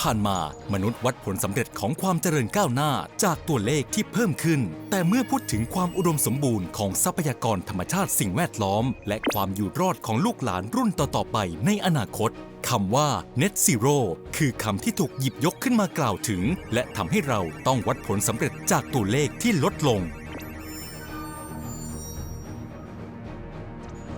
ผ่านมามนุษย์วัดผลสำเร็จของความเจริญก้าวหน้าจากตัวเลขที่เพิ่มขึ้น แต่เมื่อพูดถึงความอุดมสมบูรณ์ของทรัพยากรธรรมชาติสิ่งแวดล้อม และความอยู่รอดของลูกหลานรุ่นต่อๆไปในอนาคตคำว่า net zero คือคำที่ถูกหยิบยกขึ้นมากล่าวถึง และทำให้เราต้องวัดผลสำเร็จจากตัวเลขที่ลดลง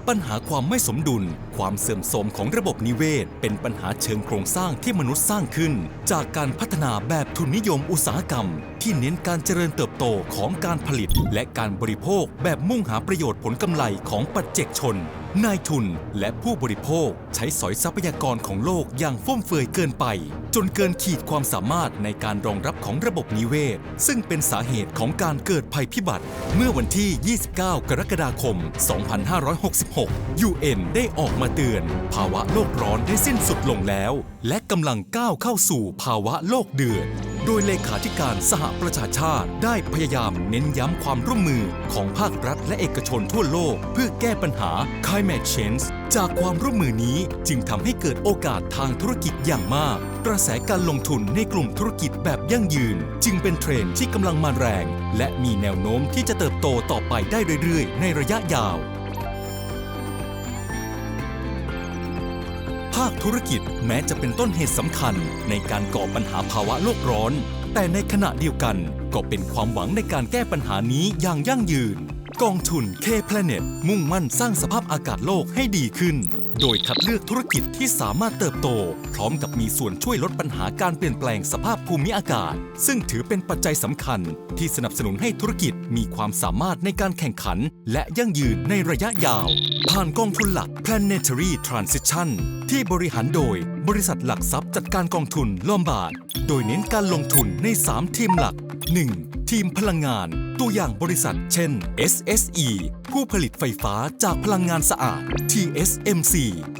ปัญหาความไม่สมดุล ความเสื่อมโทรมของระบบนิเวศ เป็นปัญหาเชิงโครงสร้างที่มนุษย์สร้างขึ้น จากการพัฒนาแบบทุนนิยมอุตสาหกรรม ที่เน้นการเจริญเติบโตของการผลิต และการบริโภคแบบมุ่งหาประโยชน์ผลกำไรของปัจเจกชน นายทุนและผู้บริโภคใช้สอยทรัพยากรของโลกอย่างฟุ่มเฟือยเกินไป จนเกินขีดความสามารถในการรองรับของระบบนิเวศ ซึ่งเป็นสาเหตุของการเกิดภัยพิบัติ เมื่อวันที่ 29 กรกฎาคม 2566 UN ได้ออกมาเตือน ภาวะโลกร้อนได้สิ้นสุดลงแล้ว และกำลังก้าวเข้าสู่ภาวะโลกเดือดโดยเลขาธิการสหประชาชาติ ได้พยายามเน้นย้ำความร่วมมือของภาครัฐและเอกชนทั่วโลก เพื่อแก้ปัญหา climate change จากความร่วมมือนี้จึงทำให้เกิดโอกาสทางธุรกิจอย่างมาก กระแสการลงทุนในกลุ่มธุรกิจแบบยั่งยืน จึงเป็นเทรนด์ที่กำลังมาแรง และมีแนวโน้มที่จะเติบโตต่อไปได้เรื่อยๆ ในระยะยาวาคธุรกิจแม้จะเป็นต้นเหตุสำคัญในการก่อปัญหาภาวะโลกร้อน แต่ในขณะเดียวกันก็เป็นความหวังในการแก้ปัญหานี้อย่างยั่งยืน กองทุน K-Planet มุ่งมั่นสร้างสภาพอากาศโลกให้ดีขึ้น โดยคัดเลือกธุรกิจที่สามารถเติบโต พร้อมกับมีส่วนช่วยลดปัญหาการเปลี่ยนแปลงสภาพภูมิอากาศ ซึ่งถือเป็นปัจจัยสำคัญ ที่สนับสนุนให้ธุรกิจมีความสามารถในการแข่งขัน และยั่งยืนในระยะยาว ผ่านกองทุนหลัก Planetary Transition ที่บริหารโดยบริษัทหลักทรัพย์จัดการกองทุนลอมบาร์ดโดยเน้นการลงทุนใน 3 ทีมหลัก 1. ทีมพลังงาน ตัวอย่างบริษัท เช่น SSE ผู้ผลิตไฟฟ้าจากพลังงานสะอาด TSMC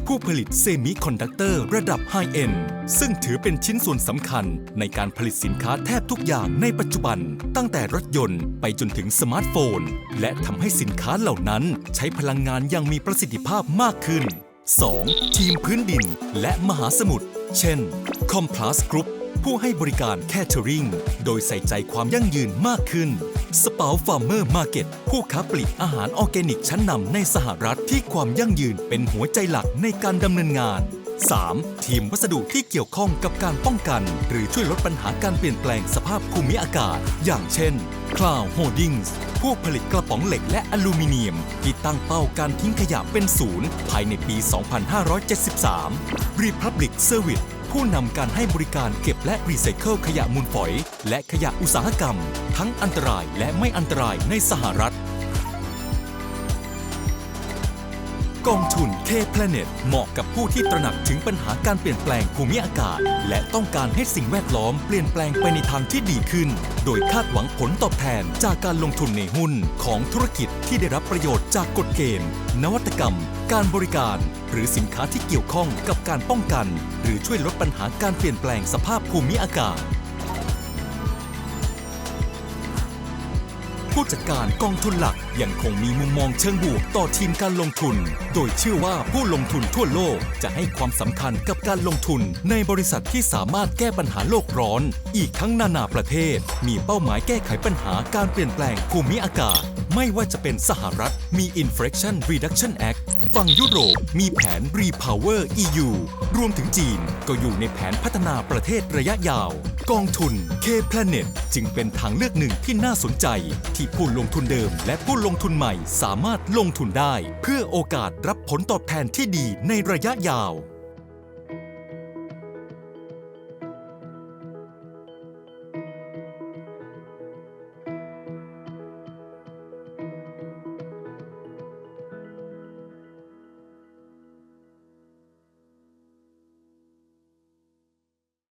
ผู้ผลิตเซมิคอนดักเตอร์ระดับไฮเอ็นซึ่งถือเป็นชิ้นส่วนสำคัญในการผลิตสินค้าแทบทุกอย่างในปัจจุบัน ตั้งแต่รถยนต์ไปจนถึงสมาร์ทโฟน และทำให้สินค้าเหล่านั้นใช้พลังงานอยังมีประสิทธิภาพมากขึ้น 2. ทีมพื้นดินและมหาสมุทร เช่น Complas Group ผู้ให้บริการแคเทอริงโดยใส่ใจความยั่งยืนมากขึ้นสเปาฟาร์เมอร์มาเก็ตผู้ค้าปลีกอาหารออร์แกนิกชั้นนำในสหรัฐที่ความยั่งยืนเป็นหัวใจหลักในการดำเนินงาน 3. ทีมวัสดุที่เกี่ยวข้องกับการป้องกัน หรือช่วยลดปัญหาการเปลี่ยนแปลงสภาพภูมิอากาศ อย่างเช่น Cloud Holdings ผู้ผลิตกระป๋องเหล็กและอลูมิเนียม ที่ตั้งเป้าการทิ้งขยะเป็นศูนย์ภายในปี 2573 Republic Service ผู้นำการให้บริการเก็บและรีไซเคิลขยะมูลฝอย และขยะอุตสาหกรรม ทั้งอันตรายและไม่อันตรายในสหรัฐ กองทุน K-Planet เหมาะกับผู้ที่ตระหนักถึงปัญหาการเปลี่ยนแปลงภูมิอากาศ และต้องการให้สิ่งแวดล้อมเปลี่ยนแปลงไปในทางที่ดีขึ้น โดยคาดหวังผลตอบแทนจากการลงทุนในหุ้นของธุรกิจที่ได้รับประโยชน์จากกฎเกณฑ์ นวัตกรรม การบริการ หรือสินค้าที่เกี่ยวข้องกับการป้องกัน หรือช่วยลดปัญหาการเปลี่ยนแปลงสภาพภูมิอากาศ ผู้จัดการกองทุนหลักยังคงมีมุมมองเชิงบวกต่อทีมการลงทุน โดยเชื่อว่าผู้ลงทุนทั่วโลกจะให้ความสำคัญกับการลงทุนในบริษัทที่สามารถแก้ปัญหาโลกร้อน อีกทั้งนานาประเทศ มีเป้าหมายแก้ไขปัญหาการเปลี่ยนแปลงภูมิอากาศ ไม่ว่าจะเป็นสหรัฐมี Inflation Reduction Act ฝั่งยุโรปมีแผน Repower EU รวมถึงจีนก็อยู่ในแผนพัฒนาประเทศระยะยาว กองทุน K-Planet จึงเป็นทางเลือกหนึ่งที่น่าสนใจ ที่ผู้ลงทุนเดิมและผู้ลงทุนใหม่สามารถลงทุนได้ เพื่อโอกาสรับผลตอบแทนที่ดีในระยะยาว